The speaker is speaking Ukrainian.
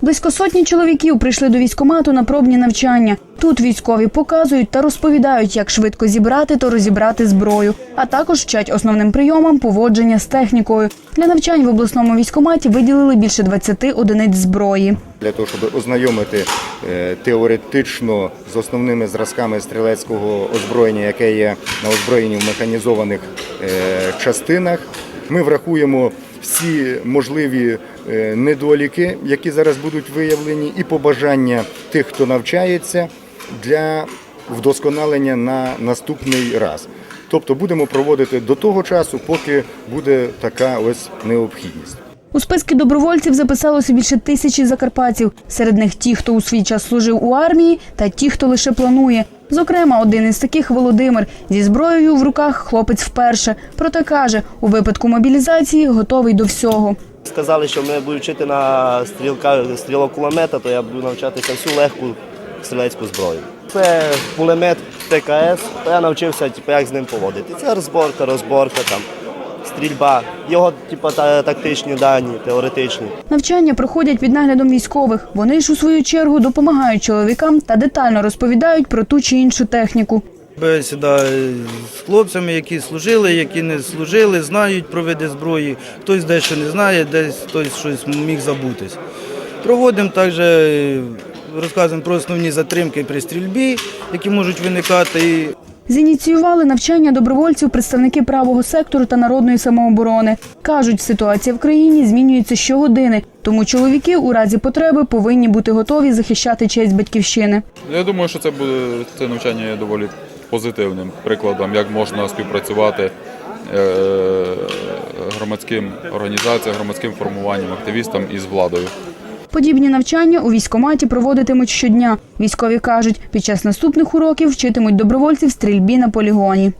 Близько сотні чоловіків прийшли до військкомату на пробні навчання. Тут військові показують та розповідають, як швидко зібрати та розібрати зброю, а також вчать основним прийомам поводження з технікою. Для навчань в обласному військкоматі виділили більше 20 одиниць зброї. для того, щоб ознайомити е, теоретично з основними зразками стрілецького озброєння, яке є на озброєнні в механізованих е, частинах. Ми врахуємо всі можливі е, недоліки, які зараз будуть виявлені, і побажання тих, хто навчається для вдосконалення на наступний раз. Тобто будемо проводити до того часу, поки буде така ось необхідність. У списки добровольців записалося більше тисячі закарпатців. Серед них ті, хто у свій час служив у армії, та ті, хто лише планує. Зокрема, один із таких Володимир зі зброєю в руках хлопець вперше. Проте каже, у випадку мобілізації готовий до всього. Сказали, що ми будемо вчити на стрілка, стрілок кулемета, то я буду навчатися всю легку стрілецьку зброю. Це кулемет ТКС, то я навчився, типу, як з ним поводити. Це розборка, розборка, там, стрільба, його типу, та, тактичні дані, теоретичні. Навчання проходять під наглядом військових. Вони ж у свою чергу допомагають чоловікам та детально розповідають про ту чи іншу техніку. Бесіда з хлопцями, які служили, які не служили, знають про види зброї. Хтось дещо не знає, десь хтось щось міг забутись. Проводимо також, е, розказуємо про основні затримки при стрільбі, які можуть виникати. Зініціювали навчання добровольців представники правого сектору та народної самооборони. Кажуть, ситуація в країні змінюється щогодини, тому чоловіки у разі потреби повинні бути готові захищати честь батьківщини. Я думаю, що це буде це навчання є доволі позитивним прикладом, як можна співпрацювати е, громадським організаціям, громадським формуванням, активістам із владою. Подібні навчання у військкоматі проводитимуть щодня. Військові кажуть, під час наступних уроків вчитимуть добровольців стрільбі на полігоні.